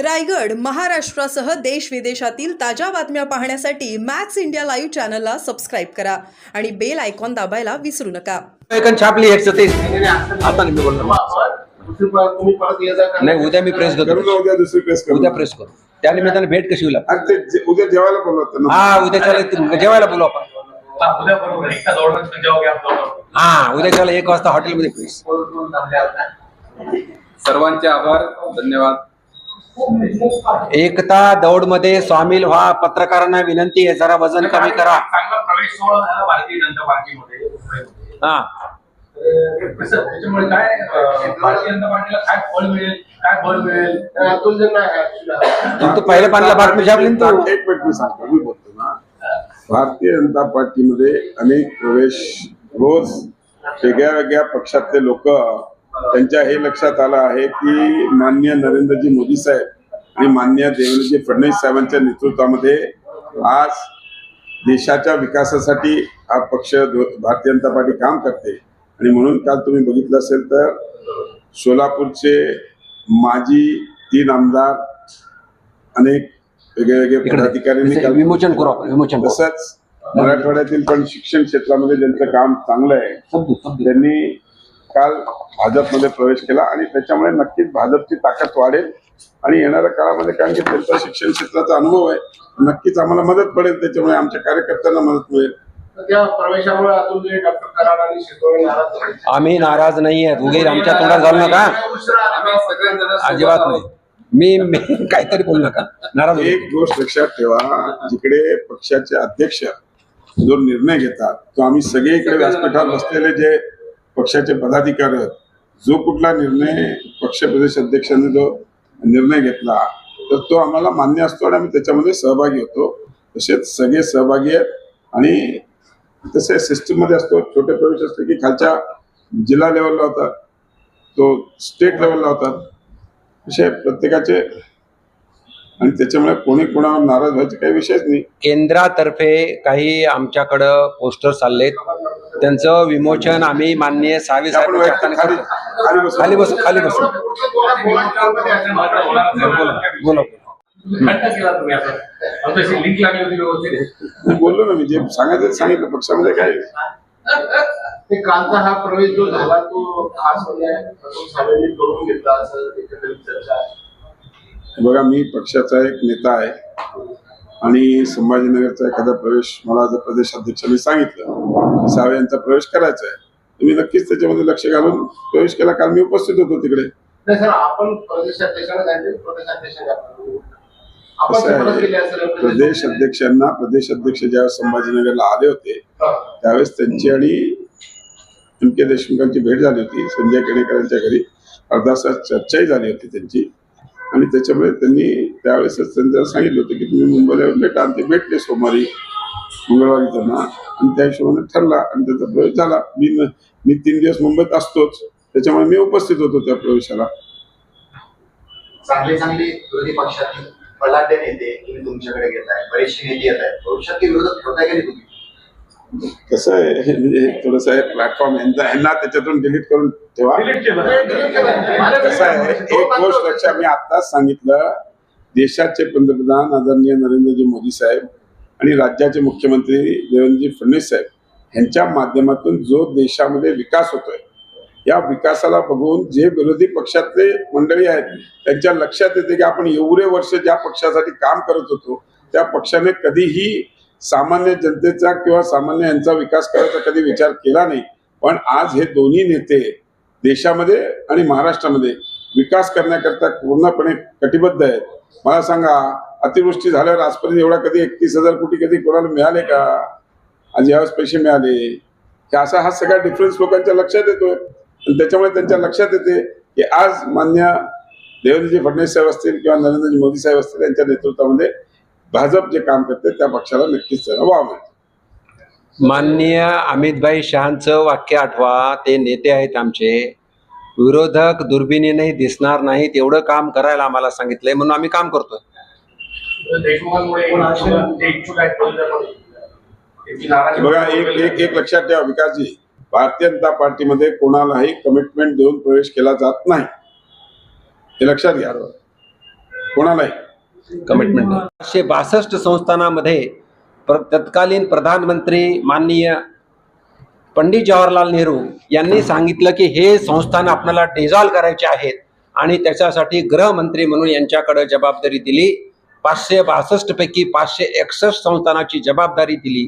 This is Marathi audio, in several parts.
रायगड महाराष्ट्रासह देश विदेशातील ताज्या बातम्या पाहण्यासाठी मॅक्स इंडिया लाईव्ह चॅनलला सबस्क्राईब करा आणि बेल आयकॉन दाबायला विसरू नका. छापली एक सतीश. आता नाही मी बोलणार? नाही उद्या मी प्रेस करू करतो उद्या दुसरी प्रेस करू? उद्या प्रेस करू. त्या निमित्ताने भेट कशी होईल? आणि ते उद्या जेवायला बोलवत ना. हा उद्या जेवायला बोलू आपण. हाँ, उद्या. हा त्याला एक वाजता हॉटेलमध्ये सर्वांचे आभार. धन्यवाद. एकता दौडमध्ये सामील व्हा. पत्रकारांना विनंती आहे जरा वजन कमी करा. चांगला प्रवेश सोहळा झाला भारतीय जनता पार्टीमध्ये. हा. तर कसं त्याच्यामुळे काय अं, भारतीय जनता पार्टीला काय फळ मिळेल काय बळ मिळेल? अतुल जन आहे actually. पण तू पहिल्या बातमी छापली ना तू. एक मिनिट मी सांगतो मी बोलतो ना. भारतीय जनता पार्टीमध्ये अनेक प्रवेश रोज वेगळ्या वेगळ्या पक्षातले लोक त्यांच्या हे लक्षात आलं आहे की मान्य नरेंद्रजी मोदी साहेब आणि मान्य देवेंद्रजी फडणवीस साहेबांच्या नेतृत्वामध्ये आज देशाच्या विकासासाठी हा पक्ष भारतीय जनता पार्टी काम करते. आणि म्हणून काल तुम्ही बघितलं असेल तर सोलापूरचे माजी तीन आमदार अनेक वेगळे वेगळे पदाधिकाऱ्यांनी विमोचन विमोचन तसंच मराठवाड्यातील पण शिक्षण क्षेत्रामध्ये ज्यांचं काम चांगलं आहे त्यांनी काल भाजपमध्ये प्रवेश केला आणि त्याच्यामुळे नक्कीच भाजपची ताकद वाढेल आणि येणाऱ्या काळामध्ये कारण की त्यांचा शिक्षण क्षेत्राचा अनुभव आहे नक्कीच आम्हाला मदत पडेल त्याच्यामुळे आमच्या कार्यकर्त्यांना मदत मिळेल. आम्ही नाराज नाही आहेत उगे आमच्या तोंडात घालू नका अजिबात. नाही मी काहीतरी बोलू नका नाराज. एक गोष्ट लक्षात ठेवा जिकडे पक्षाचे अध्यक्ष जो निर्णय घेतात तो आम्ही सगळे इकडे व्यासपीठावर बसलेले जे पक्षाचे पदाधिकारी जो कुठला निर्णय पक्ष प्रदेश अध्यक्षांनी जो निर्णय घेतला तर तो आम्हाला मान्य असतो आणि आम्ही त्याच्यामध्ये सहभागी होतो. तसेच सगळे सहभागी आहेत आणि तसे सिस्टीममध्ये असतो छोटे प्रवेश असले की खालच्या जिल्हा लेवलला होतात तो स्टेट लेवलला होतात. असे प्रत्येकाचे आणि त्याच्यामुळे कोणी कोणावर नाराज व्हायचे काही विषयच नाही. केंद्रातर्फे काही आमच्याकडं पोस्टर चाललेत. त्यांचं विमोचन आम्ही मान्य सावे हाताने खाली करतो. खाली बसू. खाली बसू खाली बसू बोला बोललो ना मी जे सांगायचं सांगितलं पक्षामध्ये काय. ते कालचा हा प्रवेश जो झाला तो खास म्हणजे करून घेतला असं बघा मी पक्षाचा एक नेता आहे आणि संभाजीनगरचा एखादा प्रवेश मला जर प्रदेश अध्यक्षांनी सांगितलं. की सावे यांचा प्रवेश करायचा आहे. मी नक्कीच त्याच्यामध्ये लक्ष घालून प्रवेश केला काल मी उपस्थित होतो तिकडे. आपण प्रदेश अध्यक्षांना प्रदेश अध्यक्ष ज्यावेळेस संभाजीनगरला आले होते. त्यावेळेस त्यांची आणि एम के देशमुखांची भेट झाली होती. संजय केणेकरांच्या घरी अर्धा तास चर्चाही झाली होती त्यांची. आणि त्याच्यामुळे त्यांनी त्यावेळेसच त्यांना सांगितलं होतं की तुम्ही मुंबईला भेटा आणि ते भेटले सोमवारी मंगळवारी त्यांना. आणि त्या हिशोबाने ठरला आणि त्याचा प्रवेश झाला. मी मी तीन दिवस मुंबईत असतोच. त्याच्यामुळे मी उपस्थित होतो त्या प्रवेशाला. चांगले चांगले विरोधी पक्षातील बलाढ्य नेते तुम्ही तुमच्याकडे घेत आहे बरेचसे नेते येत आहेत भविष्यात विरोधात ठेवताय का तुम्ही? कसं आहे? हे थोडंसं आहे प्लॅटफॉर्म यांना त्याच्यातून डिलीट करून ठेवा. कसं आहे? एक गोष्ट लक्षात मी आत्ताच सांगितलं. देशाचे पंतप्रधान आदरणीय नरेंद्रजी मोदी साहेब आणि राज्याचे मुख्यमंत्री देवेंद्रजी फडणवीस साहेब यांच्या माध्यमातून जो देशामध्ये विकास होतोय या विकासाला बघून जे विरोधी पक्षातले मंडळी आहेत त्यांच्या लक्षात येते की आपण एवढे वर्ष ज्या पक्षासाठी काम करत होतो त्या पक्षाने कधीही सामान्य जनतेचा किंवा सामान्य यांचा विकास करायचा कधी विचार केला नाही. पण आज हे दोन्ही नेते देशामध्ये आणि महाराष्ट्रामध्ये विकास करण्याकरता पूर्णपणे कटिबद्ध आहेत. मला सांगा अतिवृष्टी झाल्यावर आजपर्यंत एवढा कधी एकतीस हजार कोटी कधी कोणाला मिळाले का? आज यावेळेस पैसे मिळाले. की असा हा सगळा डिफरन्स लोकांच्या लक्षात येतोय. आणि त्याच्यामुळे त्यांच्या लक्षात येते की आज मान्य देवेंद्रजी फडणवीस साहेब असतील किंवा नरेंद्रजी मोदी साहेब असतील यांच्या नेतृत्वामध्ये भाजप जे काम करते त्या पक्षाला नक्कीच त्यांना वाव मिळतो. माननीय अमितभाई शहांचं वाक्य आठवा ते नेते आहेत आमचे. विरोधक दुर्बिणीने दिसणार नाहीत एवढं काम करायला आम्हाला सांगितलंय म्हणून आम्ही काम करतोय. बघा एक एक एक लक्षात ठेवा विकासजी भारतीय जनता पार्टीमध्ये कोणालाही कमिटमेंट देऊन प्रवेश केला जात नाही. हे लक्षात घ्या. कोणालाही. कमिटमेंट पाचशे बासष्ट संस्थानामध्ये प्र तत्कालीन प्रधानमंत्री माननीय पंडित जवाहरलाल नेहरू यांनी सांगितलं की हे संस्थान आपल्याला डिझॉल्व करायचे आहेत आणि त्याच्यासाठी गृहमंत्री म्हणून यांच्याकडे जबाबदारी दिली. पाचशे बासष्ट पैकी पाचशे एकसष्ट संस्थानाची जबाबदारी दिली.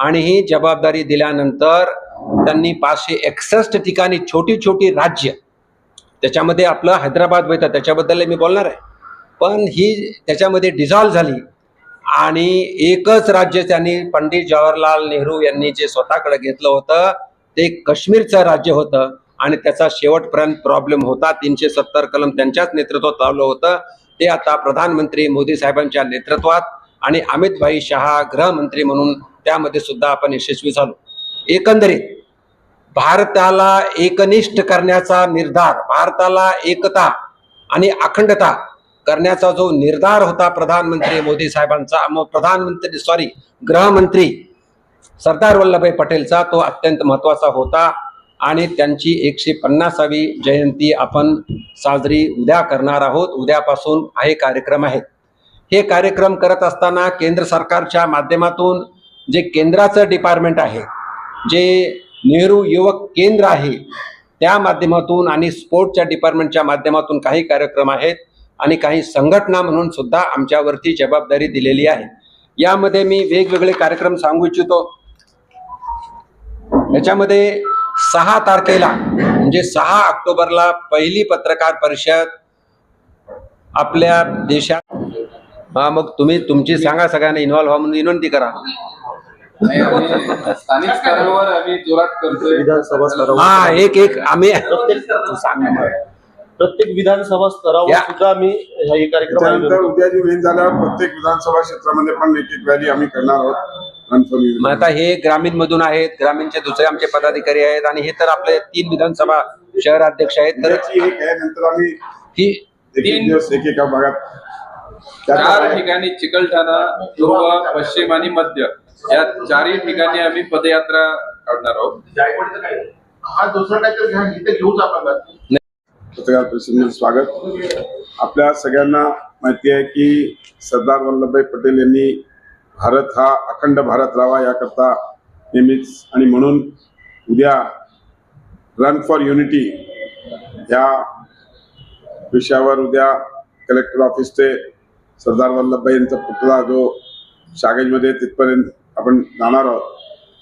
आणि ही जबाबदारी दिल्यानंतर त्यांनी पाचशे एकसष्ट ठिकाणी छोटी छोटी राज्य त्याच्यामध्ये आपलं हैदराबाद होतं त्याच्याबद्दल मी बोलणार आहे. पण ही त्याच्यामध्ये डिझॉल्व झाली. आणि एकच राज्य त्यांनी पंडित जवाहरलाल नेहरू यांनी जे स्वतःकडे घेतलं होतं ते काश्मीरचं राज्य होतं. आणि त्याचा शेवटपर्यंत प्रॉब्लेम होता. तीनशे सत्तर कलम त्यांच्याच नेतृत्वात लावलं होतं. ते आता प्रधानमंत्री मोदी साहेबांच्या नेतृत्वात आणि अमित भाई शहा गृहमंत्री म्हणून त्यामध्ये सुद्धा आपण यशस्वी झालो. एकंदरीत भारताला एकनिष्ठ करण्याचा निर्धार भारताला एकता आणि अखंडता करण्याचा जो निर्धार होता प्रधानमंत्री मोदी साहेबांचा मग प्रधानमंत्री सॉरी गृहमंत्री सरदार वल्लभभाई पटेलचा तो अत्यंत महत्त्वाचा होता आणि त्यांची एकशे पन्नासावी जयंती आपण साजरी उद्या करणार आहोत. उद्यापासून हे कार्यक्रम आहेत हे कार्यक्रम करत असताना केंद्र सरकारच्या माध्यमातून जे केंद्राचं डिपार्टमेंट आहे जे नेहरू युवक केंद्र आहे त्या माध्यमातून आणि स्पोर्टच्या डिपार्टमेंटच्या माध्यमातून काही कार्यक्रम आहेत. आणि काही संघटना म्हणून सुद्धा आमच्यावरती जबाबदारी दिलेली आहे. यामध्ये मी वेगवेगळे कार्यक्रम सांगू इच्छितो. याच्यामध्ये सहा तारखेला म्हणजे सहा ऑक्टोबरला पहिली पत्रकार परिषद आपल्या देशात. हा मग तुम्ही तुमची सांगा सगळ्यांना इन्व्हॉल्व्ह व्हा म्हणून विनंती करा. स्थानिक स्तरावर आम्ही जोरात करतोय. विधानसभा स्तरावर. हा एक एक आम्ही प्रत्येक विधानसभा स्तरावर या. सुद्धा आम्ही हे कार्यक्रम उद्या जी वेळ प्रत्येक विधानसभा क्षेत्रामध्ये पण एक एक रॅली आम्ही करणार आहोत. मग आता हे ग्रामीण मधून आहेत ग्रामीणचे दुसरे आमचे पदाधिकारी आहेत आणि हे तर आपले तीन विधानसभा शहर अध्यक्ष आहेत. तर उद्याची एक आहे नंतर आम्ही ही एक एक तीन- दिवस एकेका भागात चार ठिकाणी चिकलठाणा पूर्व पश्चिम आणि मध्य. या चारही ठिकाणी आम्ही पदयात्रा काढणार आहोत. जायकवाडीचं काय हा दुसरा काहीतरी घ्या इथे घेऊच आपण पत्रकार परिषदेमध्ये स्वागत. आपल्या सगळ्यांना माहिती आहे की सरदार वल्लभभाई पटेल यांनी भारत हा अखंड भारत राहावा याकरता नेहमीच आणि म्हणून उद्या रन फॉर युनिटी या विषयावर उद्या कलेक्टर ऑफिस ते सरदार वल्लभभाई यांचा पुतळा जो शागेजमध्ये तिथपर्यंत आपण जाणार आहोत.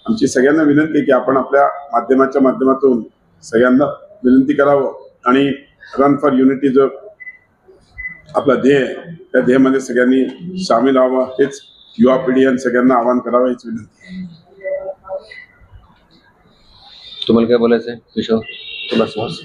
आमची सगळ्यांना विनंती की आपण आपल्या माध्यमाच्या माध्यमातून सगळ्यांना विनंती करावं आणि रन फॉर युनिटी जो आपला ध्येय आहे त्या ध्येयामध्ये सगळ्यांनी सामील व्हावं हेच युवा पिढी आणि सगळ्यांना आवाहन करावं हीच विनंती तुम्हाला काय बोलायचं आहे किशोर? तुला समज